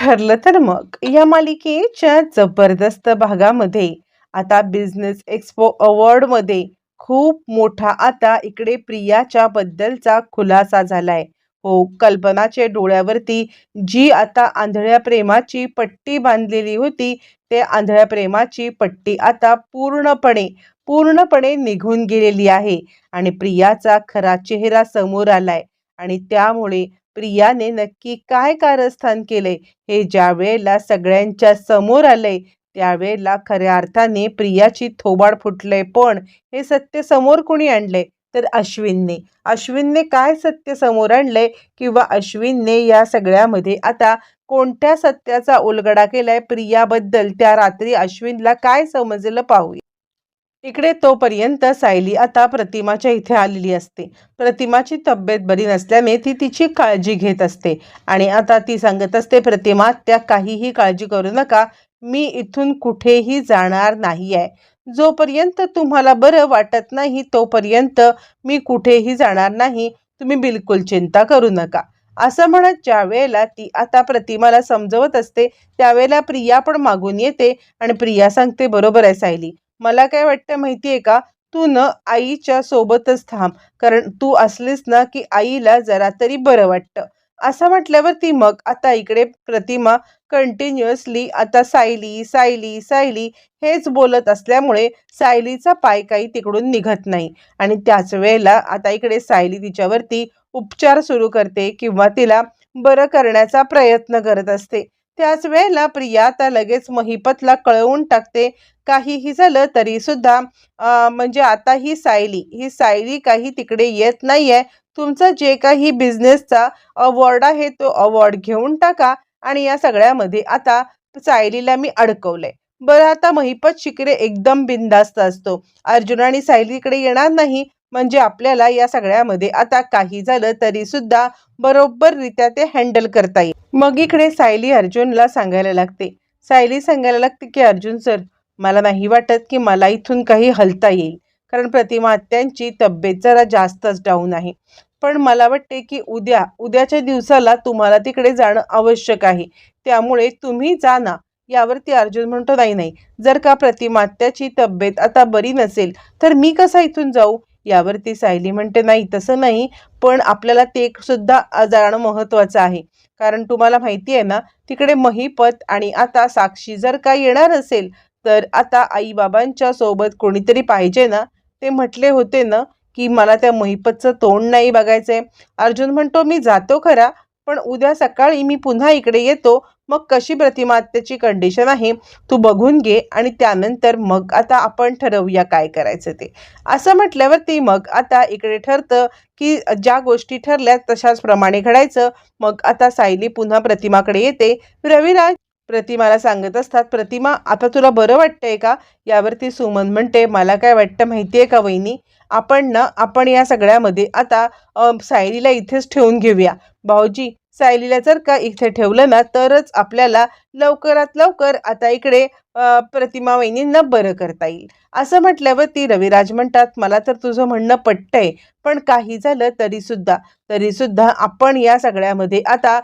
ठरलं तर मग. या मालिकेच्या जबरदस्त भागामध्ये आता बिझनेस एक्सपो अवॉर्डमध्ये खूप मोठा आता इकडे प्रियाच्या बद्दलचा खुलासा झालाय. हो कल्पनाच्या डोळ्यावरती जी आता आंधळ्या प्रेमाची पट्टी बांधलेली होती ते आंधळ्या प्रेमाची पट्टी आता पूर्णपणे पूर्णपणे निघून गेलेली आहे आणि प्रियाचा खरा चेहरा समोर आलाय आणि त्यामुळे प्रियाने नक्की काय कारस्थान केलंय हे ज्या वेळेला सगळ्यांच्या समोर आलंय त्यावेळेला खऱ्या अर्थाने प्रियाची थोबाड फुटले. पण हे सत्य समोर कोणी आणले? तर अश्विनने. अश्विनने काय सत्य समोर आणले? किंवा अश्विनने या सगळ्यामध्ये आता कोणत्या सत्याचा उलगडा केलाय? प्रियाबद्दल त्या रात्री अश्विनला काय समजलं पाहूया. इकडे तोपर्यंत सायली आता प्रतिमाच्या इथे आलेली असते. प्रतिमाची तब्येत बरी नसल्याने ती तिची काळजी घेत असते. आणि आता ती सांगत असते प्रतिमा त्या काहीही काळजी करू नका. मी इथून कुठेही जाणार नाही आहे जोपर्यंत तुम्हाला बरं वाटत नाही तोपर्यंत मी कुठेही जाणार नाही. तुम्ही बिलकुल चिंता करू नका. असं म्हणत ज्या वेळेला ती आता प्रतिमाला समजवत असते त्यावेळेला प्रिया पण मागून येते आणि प्रिया सांगते बरोबर आहे सायली. मला काय वाटतं माहिती आहे का? तू न आईच्या सोबतच थांब. कारण तू असलीस ना की आईला जरा तरी बरं वाटतं. असं म्हटल्यावर ती मग आता इकडे प्रतिमा कंटिन्युअसली आता सायली सायली सायली हेच बोलत असल्यामुळे सायलीचा पाय काही तिकडून निघत नाही. आणि त्याच वेळेला आता इकडे सायली तिच्यावरती उपचार सुरू करते किंवा तिला बरं करण्याचा प्रयत्न करत असते. त्याच वेळेला प्रिया आता लगेच महिपतला कळवून टाकते. काहीही झालं तरी सुद्धा म्हणजे आता ही सायली ही सायली काही तिकडे येत नाहीये. तुमचा जे काही बिझनेसचा अवॉर्ड आहे तो अवॉर्ड घेऊन टाका आणि या सगळ्यामध्ये आता सायलीला मी अडकवलंय. बरं आता महिपत शिकरे एकदम बिनधास्त असतो. अर्जुन आणि सायलीकडे येणार नाही. म्हणजे आपल्याला या सगळ्यामध्ये आता काही झालं तरी सुद्धा बरोबररित्या ते हँडल करता येईल. मग इकडे सायली अर्जुनला सांगायला लागते. सायली सांगायला लागते की अर्जुन सर मला नाही वाटत की मला इथून काही हलता येईल. कारण प्रतिमा त्यांची तब्येत जरा जास्तच डाऊन आहे. पण मला वाटते की उद्या उद्याच्या दिवसाला तुम्हाला तिकडे जाणं आवश्यक आहे. त्यामुळे तुम्ही जा ना. यावरती अर्जुन म्हणतो नाही नाही. जर का प्रतिमात्याची तब्येत आता बरी नसेल तर मी कसा इथून जाऊ? यावरती सायली म्हणते नाही तसं नाही पण आपल्याला ते सुद्धा जाणं महत्त्वाचं आहे. कारण तुम्हाला माहिती आहे ना तिकडे महिपत आणि आता साक्षी जर का येणार असेल तर आता आईबाबांच्या सोबत कोणीतरी पाहिजे ना. ते म्हटले होते ना की मला त्या महिपतचं तोंड नाही बघायचंय. अर्जुन म्हणतो मी जातो खरा पण उद्या सकाळी मी पुन्हा इकडे येतो मग कशी प्रतिमा त्याची कंडिशन आहे तू बघून घे आणि त्यानंतर मग आता आपण ठरवूया काय करायचं ते. असं म्हटल्यावरती मग आता इकडे ठरतं की ज्या गोष्टी ठरल्या तशाच प्रमाणे घडायचं. मग आता सायली पुन्हा प्रतिमाकडे येते. रविराज प्रतिमाला सांगत असतात प्रतिमा आता तुला बरं वाटतंय का? यावरती सुमन म्हणते मला काय वाटतं माहिती आहे का वहिनी? आपण ना आपण या सगळ्यामध्ये आता सायलीला इथेच ठेवून घेऊया. भाऊजी सायलीला जर का इथे ठेवलं ना तरच आपल्याला लवकरात लवकर आता इकडे प्रतिमा वहिनींना बरं करता येईल. असं म्हटल्यावर ती रविराज म्हणतात मला तर तुझं म्हणणं पटतंय पण काही झालं तरी सुद्धा तरी सुद्धा आपण या सगळ्यामध्ये आता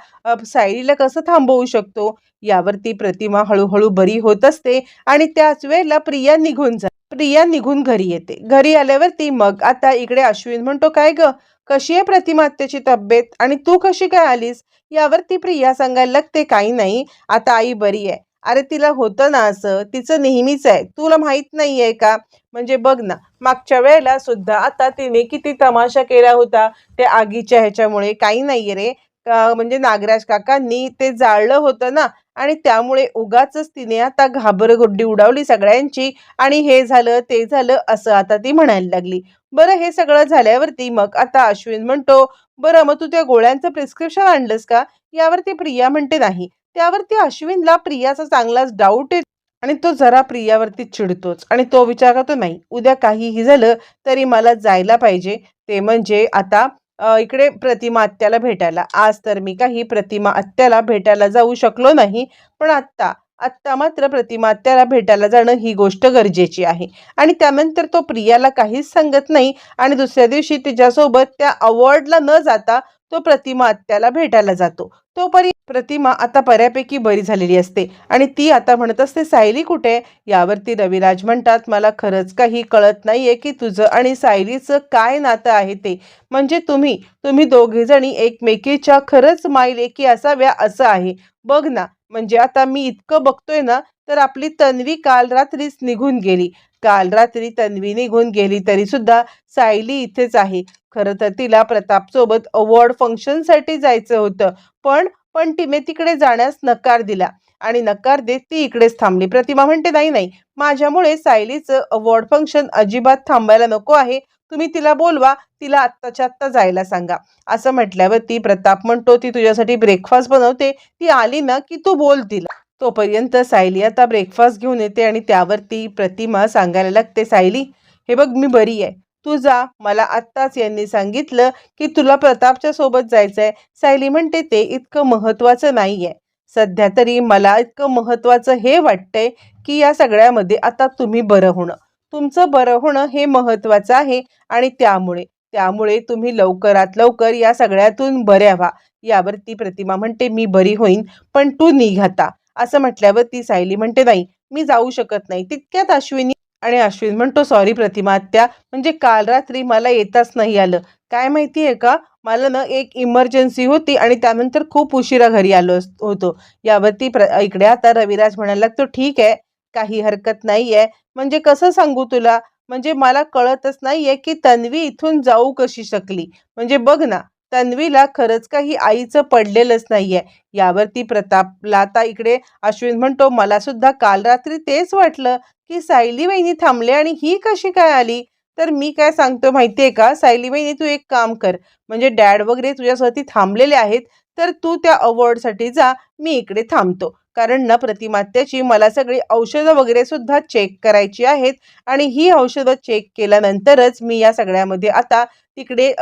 सायलीला कसं थांबवू शकतो? यावरती प्रतिमा हळूहळू बरी होत असते आणि त्याच वेळेला प्रिया निघून जा प्रिया निघून घरी येते. घरी आल्यावरती मग आता इकडे अश्विन म्हणतो काय ग? कशी आहे प्रतिमा तब्येत आणि तू कशी काय आलीस? यावरती प्रिया सांगायला लागते काही नाही आता आई बरी आहे. अरे तिला होतं ना असं तिचं नेहमीच आहे. तुला माहीत नाही आहे का? म्हणजे बघ ना मागच्या वेळेला सुद्धा आता तिने किती तमाशा केला होता त्या आगीच्या ह्याच्यामुळे. काही नाही रे. का- म्हणजे नागराज काकांनी ते जाळलं होतं ना आणि त्यामुळे उगाच तिने आता घाबरगुड्डी उडावली सगळ्यांची आणि हे झालं ते झालं असं आता ती म्हणायला लागली. बरं हे सगळं झाल्यावरती मग आता अश्विन म्हणतो बरं मग तू त्या गोळ्यांचं प्रिस्क्रिप्शन आणलंस का? यावरती प्रिया म्हणते नाही. त्यावरती अश्विनला प्रियाचा चांगलाच डाऊट येतो आणि तो जरा प्रियावरती चिडतोच आणि तो विचार करतो नाही उद्या काहीही झालं तरी मला जायला पाहिजे. ते म्हणजे आता इकडे प्रतिमा आत्याला भेटायला. आज तर मी काही प्रतिमा आत्याला भेटायला जाऊ शकलो नाही पण आत्ता आत्ता मात्र प्रतिमा आत्याला भेटायला जाणं ही गोष्ट गरजेची आहे. आणि त्यानंतर तो प्रियाला काहीच सांगत नाही आणि दुसऱ्या दिवशी तिच्यासोबत त्या अवॉर्डला न जाता तो प्रतिमा आत्याला भेटायला जातो. तोपर्यंत प्रतिमा आता बऱ्यापैकी बरी झालेली असते. आणि ती आता म्हणत असते सायली कुठे आहे? यावरती रविराज म्हणतात मला खरंच काही कळत नाहीये की तुझं आणि सायलीचं काय नातं आहे ते. म्हणजे तुम्ही तुम्ही दोघेजणी एकमेकीच्या खरंच मायलेकी असाव्या असं आहे. बघ ना म्हणजे आता मी इतकं बघतोय ना तर आपली तन्वी काल रात्रीच निघून गेली. काल रात्री तन्वी निघून गेली तरी सुद्धा सायली इथेच आहे. खरं तर तिला प्रतापसोबत अवॉर्ड फंक्शनसाठी जायचं होतं. पण पण तिने तिकडे जाण्यास नकार दिला. आणि नकार देत ती इकडेच थांबली. प्रतिमा म्हणते नाही नाही. माझ्यामुळे सायलीचं अवॉर्ड फंक्शन अजिबात थांबायला नको आहे. तुम्ही तिला बोलवा. तिला आत्ताच्या आत्ता जायला सांगा. असं म्हटल्यावर ती प्रताप म्हणतो ती तुझ्यासाठी ब्रेकफास्ट बनवते. ती आली ना की तू बोल तिला. तोपर्यंत सायली आता ब्रेकफास्ट घेऊन येते आणि त्यावरती प्रतिमा सांगायला लागते सायली हे बघ मी बरी आहे. तू जा. मला आत्ताच यांनी सांगितलं की तुला प्रतापच्या सोबत जायचं आहे सायली म्हणते ते इतकं महत्त्वाचं नाही आहे सध्या तरी मला इतकं महत्त्वाचं हे वाटतंय की या सगळ्यामध्ये आता तुम्ही बरं होणं. तुमचं बरं होणं हे महत्त्वाचं आहे आणि त्यामुळे त्यामुळे तुम्ही लवकरात लवकर या सगळ्यातून बऱ्या व्हा. यावरती प्रतिमा म्हणते मी बरी होईन पण तू निघाता. असं म्हटल्यावर ती सायली म्हणते नाही मी जाऊ शकत नाही. तितक्यात अश्विनी आणि अश्विन म्हणतो सॉरी प्रतिमा आत्या म्हणजे काल रात्री मला येताच नाही आलं. काय माहिती आहे का मला ना एक इमर्जन्सी होती आणि त्यानंतर खूप उशिरा घरी आलो होतो. यावरती प्र इकडे आता रविराज म्हणायला लागतो ठीक आहे काही हरकत नाही आहे म्हणजे कसं सांगू तुला? म्हणजे मला कळतच नाहीये की तन्वी इथून जाऊ कशी शकली. म्हणजे बघ ना तन्वीला खरंच काही आईचं पडलेलंच नाहीये. यावरती प्रतापला आता इकडे अश्विन म्हणतो मला सुद्धा काल रात्री तेच वाटलं की सायली वहिनी थांबले आणि ही कशी काय आली? तर मी काय सांगतो माहितीये का? सायली वहिनी तू एक काम कर. म्हणजे डॅड वगैरे तुझ्यासाठी थांबलेले आहेत तर तू त्या अवॉर्डसाठी जा मी इकडे थांबतो. कारण ना प्रतिमात्याची मला सगळी औषधं वगैरे सुद्धा चेक करायची आहेत. आणि ही औषधं चेक केल्यानंतरच मी या सगळ्यामध्ये आता तिकडे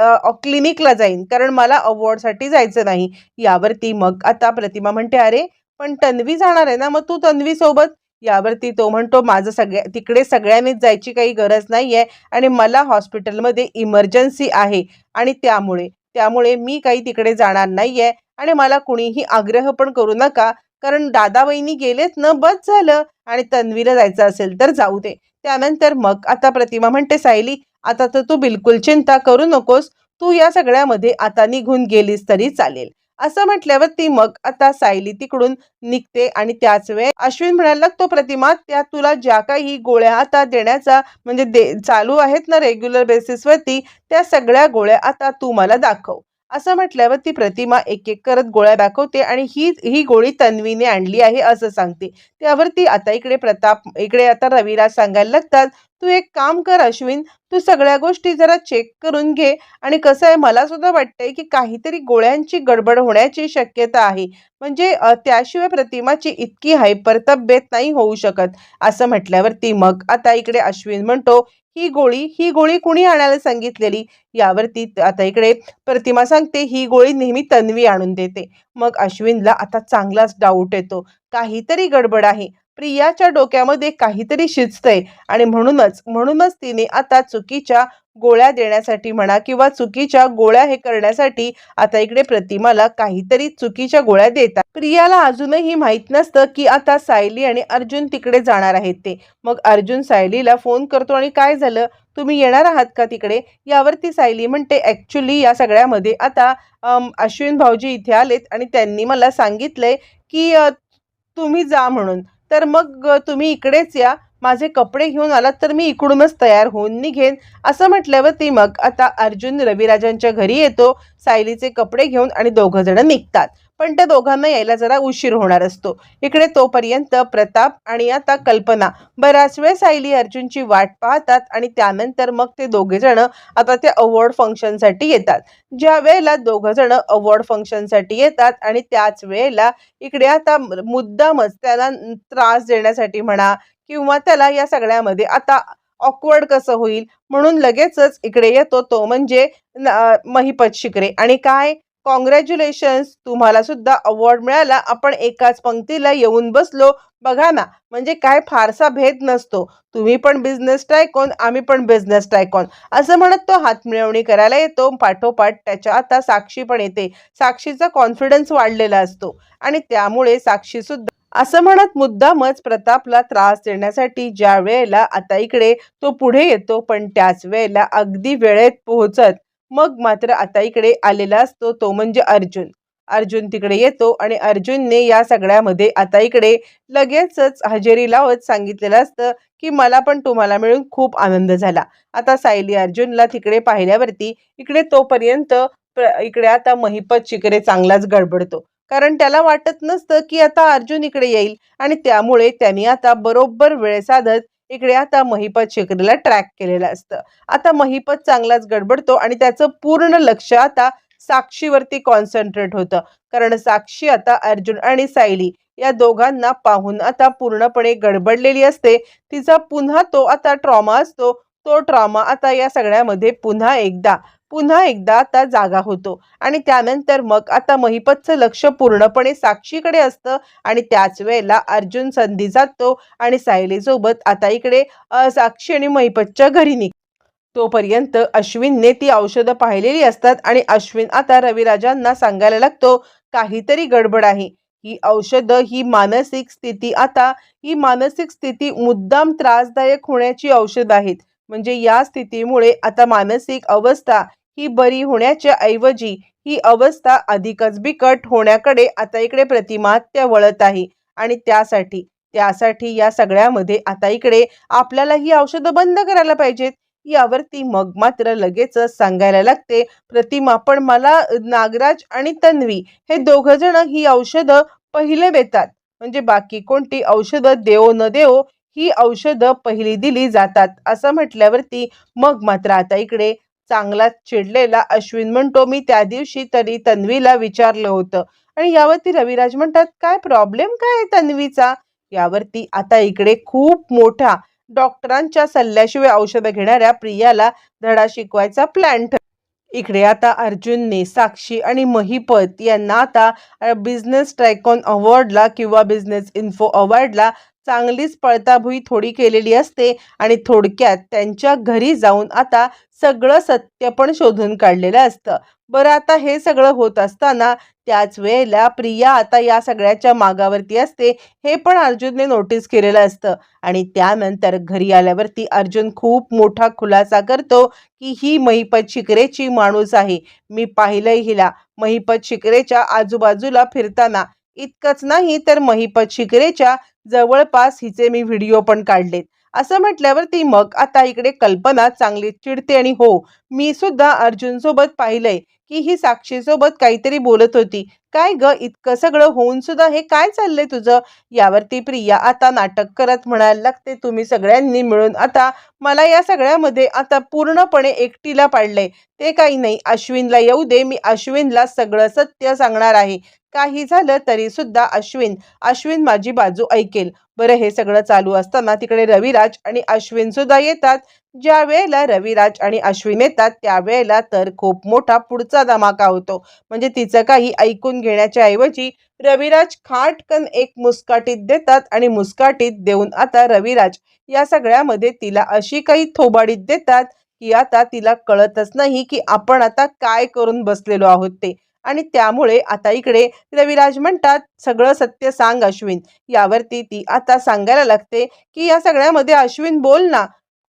क्लिनिकला जाईन. कारण मला अवॉर्डसाठी जायचं नाही. यावरती मग आता प्रतिमा म्हणते अरे पण तन्वी जाणार आहे ना? मग तू तन्वी सोबत. यावरती तो म्हणतो माझं सगळ्या तिकडे सगळ्यांनीच जायची काही गरज नाही आहे आणि मला हॉस्पिटलमध्ये इमर्जन्सी आहे. आणि त्यामुळे त्यामुळे मी काही तिकडे जाणार नाही आहे आणि मला कुणीही आग्रह पण करू नका. कारण दादा गेलेत ना बस झालं आणि तन्वीला जायचं असेल तर जाऊ दे. त्यानंतर मग आता प्रतिमा म्हणते सायली आता तर तू बिलकुल चिंता करू नकोस. तू या सगळ्यामध्ये आता निघून गेलीस तरी चालेल. असं म्हटल्यावर ती मग आता सायली तिकडून निघते आणि त्याच वेळ अश्विन म्हणायला लागतो प्रतिमा त्या तुला ज्या काही गोळ्या आता देण्याचा म्हणजे दे चालू आहेत ना रेग्युलर बेसिसवरती त्या सगळ्या गोळ्या आता तू मला दाखव. असं म्हटल्यावर ती प्रतिमा एक एक करत गोळ्या दाखवते आणि ही ही गोळी तन्वीने आणली आहे असं सांगते. त्यावर ती आता इकडे प्रताप इकडे आता रविराज सांगायला लागतात तू एक काम कर अश्विन तू सगळ्या गोष्टी जरा चेक करून घे आणि कसं आहे मला सुद्धा वाटतंय की काहीतरी गोळ्यांची गडबड होण्याची शक्यता आहे. म्हणजे त्याशिवाय प्रतिमाची इतकी हायपर तब्येत नाही होऊ शकत. असं म्हटल्यावर ती मग आता इकडे अश्विन म्हणतो ही गोळी ही गोळी कुणी आणायला सांगितलेली? यावरती त- आता इकडे प्रतिमा सांगते ही गोळी नेहमी तन्वी आणून देते. मग अश्विनला आता चांगलाच डाऊट येतो. काहीतरी गडबड आहे. प्रियाच्या डोक्यामध्ये काहीतरी शिजतंय. आणि म्हणूनच म्हणूनच तिने आता चुकीच्या गोळ्या देण्यासाठी म्हणा किंवा चुकीच्या गोळ्या हे करण्यासाठी आता इकडे प्रतिमाला काहीतरी चुकीच्या गोळ्या देतात. प्रियाला अजूनही माहीत नसतं की आता सायली आणि अर्जुन तिकडे जाणार आहेत ते. मग अर्जुन सायलीला फोन करतो आणि काय झालं? तुम्ही येणार आहात का तिकडे? यावरती सायली म्हणते ॲक्च्युली या सगळ्यामध्ये आता अश्विन भाऊजी इथे आलेत आणि त्यांनी मला सांगितलंय की तुम्ही जा म्हणून. तर मग तुम्ही इकडेच या. माझे कपडे घेऊन आलात तर मी इकडूनच तयार होऊन निघेन. असं म्हटल्यावर ती मग आता अर्जुन रविराजांच्या घरी येतो. सायलीचे कपडे घेऊन आणि दोघंजणं निघतात. पण त्या दोघांना यायला जरा उशीर होणार असतो. इकडे तोपर्यंत प्रताप आणि आता कल्पना बराच वेळ सायली अर्जुनची वाट पाहतात आणि त्यानंतर मग ते दोघे जण आता त्या अवॉर्ड फंक्शनसाठी येतात. ज्या वेळेला दोघ जण अवॉर्ड फंक्शनसाठी येतात आणि त्याच वेळेला इकडे आता मुद्दामच त्याला त्रास देण्यासाठी म्हणा किंवा त्याला या सगळ्यामध्ये आता ऑकवर्ड कसं होईल म्हणून लगेचच इकडे येतो तो म्हणजे न- महिपत शिकरे आणि काय? कॉंग्रॅच्युलेशन्स तुम्हाला सुद्धा अवॉर्ड मिळाला. आपण एकाच पंक्तीला येऊन बसलो. बघा ना म्हणजे काय फारसा भेद नसतो. तुम्ही पण बिझनेस टायकॉन आम्ही पण बिझनेस टायकॉन असं म्हणत तो हात मिळवणी करायला येतो. पाठोपाठ त्याच्या आता साक्षी पण येते. साक्षीचा कॉन्फिडन्स वाढलेला असतो. आणि त्यामुळे साक्षी सुद्धा असं म्हणत मुद्दामच प्रतापला त्रास देण्यासाठी ज्या वेळेला आता इकडे तो पुढे येतो पण त्याच वेळेला अगदी वेळेत पोहोचत. मग मात्र आता इकडे आलेला असतो तो म्हणजे अर्जुन. अर्जुन तिकडे येतो आणि अर्जुनने या सगळ्यामध्ये आता इकडे लगेचच हजेरी लावत सांगितलेलं असतं की मला पण तुम्हाला मिळून खूप आनंद झाला. आता सायली अर्जुनला तिकडे पाहिल्यावरती इकडे तोपर्यंत प्र- इकडे आता महिपत शिकरे चांगलाच गडबडतो. कारण त्याला वाटत नसतं की आता अर्जुन इकडे येईल आणि त्यामुळे त्यांनी आता बरोबर वेळ साधत इकडे आता महिपत शिकरेला ट्रॅक केलेलं असतं. आता महिपत चांगलाच गडबडतो आणि त्याचं पूर्ण लक्ष आता साक्षीवरती कॉन्सन्ट्रेट होतं. कारण साक्षी आता अर्जुन आणि सायली या दोघांना पाहून आता पूर्णपणे गडबडलेली असते. तिचा पुन्हा तो आता ट्रॉमा असतो. तो ट्रॉमा आता या सगळ्यामध्ये पुन्हा एकदा पुन्हा एकदा आता जागा होतो. आणि त्यानंतर मग आता महिपतचं लक्ष पूर्णपणे साक्षीकडे असतं आणि त्याच वेळेला अर्जुन संधी जातो आणि सायलीसोबत आता इकडे साक्षी आणि महिपतच्या घरी निघ. तोपर्यंत अश्विनने ती औषधं पाहिलेली असतात आणि अश्विन आता रविराजांना सांगायला लागतो काहीतरी गडबड आहे. ही औषधं ही मानसिक स्थिती आता ही मानसिक स्थिती मुद्दाम त्रासदायक होण्याची औषधं आहेत. म्हणजे या स्थितीमुळे आता मानसिक अवस्था ही बरी होण्याच्या ऐवजी ही अवस्था अधिकच बिकट होण्याकडे आता इकडे प्रतिमात्य वळत आहे. आणि त्यासाठी त्यासाठी या सगळ्यामध्ये आता इकडे आपल्याला ही औषधं बंद करायला पाहिजेत. यावरती मग मात्र लगेचच सांगायला लागते प्रतिमा पण मला नागराज आणि तन्वी हे दोघ जण ही औषधं पहिले देतात म्हणजे बाकी कोणती औषधं देव न देवो ही औषधं पहिली दिली जातात. असं म्हटल्यावरती मग मात्र आता इकडे चांगला चिडलेला अश्विन म्हणतो मी त्या दिवशी तरी तन्वीला विचारलं होतं. आणि यावरती रविराज म्हणतात काय प्रॉब्लेम काय आहे तन्वीचा? यावरती आता इकडे खूप मोठा डॉक्टरांच्या सल्ल्याशिवाय औषधं घेणाऱ्या प्रियाला धडा शिकवायचा प्लॅन इकडे आता अर्जुनने साक्षी आणि महिपत यांना आता बिझनेस ट्रायकॉन अवॉर्डला किंवा बिझनेस इन्फो अवॉर्डला चांगलीच पळताभुई थोडी केलेली असते आणि थोडक्यात त्यांच्या घरी जाऊन आता सगळं सत्य पण शोधून काढलेलं असतं. बरं आता हे सगळं होत असताना त्याच वेळेला प्रिया आता या सगळ्याच्या मागावरती असते हे पण अर्जुनने नोटीस केलेलं असतं. आणि त्यानंतर घरी आल्यावरती अर्जुन खूप मोठा खुलासा करतो की ही महिपत शिकरेची माणूस आहे. मी पाहिलंय हिला. महिपत शिकरेच्या आजूबाजूला फिरताना इतकंच नाही तर महिपत शिकरेच्या जवळपास हिचे मी व्हिडिओ पण काढलेत. असं म्हटल्यावरती मग आता इकडे कल्पना चांगली चिडते आणि हो मी सुद्धा अर्जुन सोबत पाहिलंय की ही साक्षी सोबत काहीतरी बोलत होती. काय ग इतकं सगळं होऊन सुद्धा हे काय चाललंय तुझं? यावरती प्रिया आता नाटक करत म्हणायला लागते तुम्ही सगळ्यांनी मिळून आता मला या सगळ्यामध्ये आता पूर्णपणे एकटीला पाडलंय. ते काही नाही अश्विनला येऊ दे मी अश्विनला सगळं सत्य सांगणार आहे. काही झालं तरी सुद्धा अश्विन अश्विन माझी बाजू ऐकेल. बरं हे सगळं चालू असताना तिकडे रविराज आणि अश्विन सुद्धा येतात. ज्या वेळेला रविराज आणि अश्विन येतात त्यावेळेला तर खूप मोठा पुढचा धमाका होतो. म्हणजे तिचं काही ऐकून घेण्याच्या ऐवजी रविराज खाटकन एक मुस्काटीत देतात आणि मुस्काटीत देऊन आता रविराज या सगळ्यामध्ये तिला अशी काही थोबाडीत देतात की आता तिला कळतच नाही की आपण आता काय करून बसलेलो आहोत ते. आणि त्यामुळे आता इकडे रविराज म्हणतात सगळं सत्य सांग अश्विन. यावरती ती आता सांगायला लागते की या सगळ्यामध्ये अश्विन बोल ना.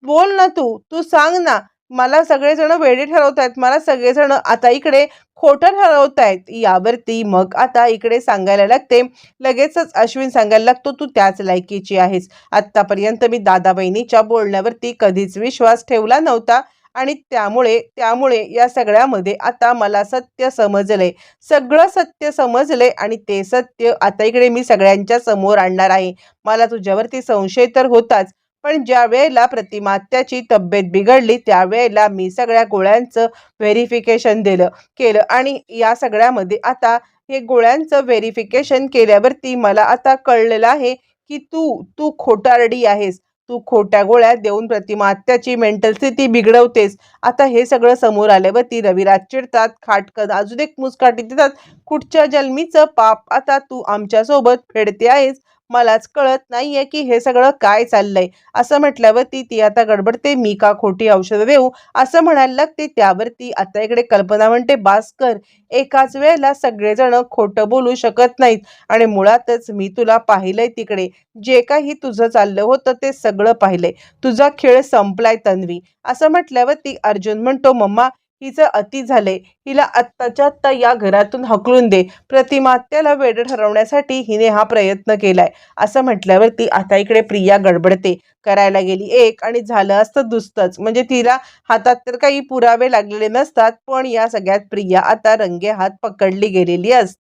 बोल ना तू तू सांग ना. मला सगळेजण वेडे ठरवत आहेत. मला सगळेजण आता इकडे खोटं ठरवत आहेत. यावरती मग आता इकडे सांगायला लागते लगेचच अश्विन सांगायला लागतो तू त्याच लायकीची आहेस. आत्तापर्यंत मी दादा बहिणीच्या बोलण्यावरती कधीच विश्वास ठेवला नव्हता. आणि त्यामुळे त्यामुळे या सगळ्यामध्ये आता मला सत्य समजलंय सगळं सत्य समजलंय आणि ते सत्य आता इकडे मी सगळ्यांच्या समोर आणणार आहे. मला तुझ्यावरती संशय तर होताच पण ज्या वेळेला प्रतिमात्याची तब्येत बिघडली त्यावेळेला मी सगळ्या गोळ्यांचं व्हेरिफिकेशन दिलं केलं आणि या सगळ्यामध्ये आता हे गोळ्यांचं व्हेरिफिकेशन केल्यावरती मला आता कळलेलं आहे की तू तू खोटारडी आहेस. तू खोट्या गोळ्या देऊन प्रतिमा आत्याची मेंटल स्थिती बिघडवतेस. आता हे सगळं समोर आल्यावर ती रविराज चिडतात खाटकन अजून एक मुस्काटी देतात. कुठच्या जन्मीचं पाप आता तू आमच्यासोबत फेडते आहेस? मलाच कळत नाहीये की हे सगळं काय चाललंय. असं म्हटल्यावरती ती आता गडबडते मी का खोटी औषधं देऊ? असं म्हणायला लागते. त्यावरती आता इकडे कल्पना म्हणते भास्कर एकाच वेळेला सगळेजण खोटं बोलू शकत नाहीत आणि मुळातच मी तुला पाहिलंय तिकडे. जे काही तुझं चाललं होतं ते सगळं पाहिलंय. तुझा खेळ संपलाय तन्वी. असं म्हटल्यावरती अर्जुन म्हणतो मम्मा हिचं अति झाले हिला आत्ताच्या आत्ता या घरातून हकलून दे. प्रतिमा त्याला वेड ठरवण्यासाठी हिने हा प्रयत्न केलाय. असं म्हटल्यावरती आता इकडे प्रिया गडबडते. करायला गेली एक आणि झालं असतं दुसतंच म्हणजे तिला हातात तर काही पुरावे लागलेले नसतात पण या सगळ्यात प्रिया आता रंगे हात पकडली गेलेली असते.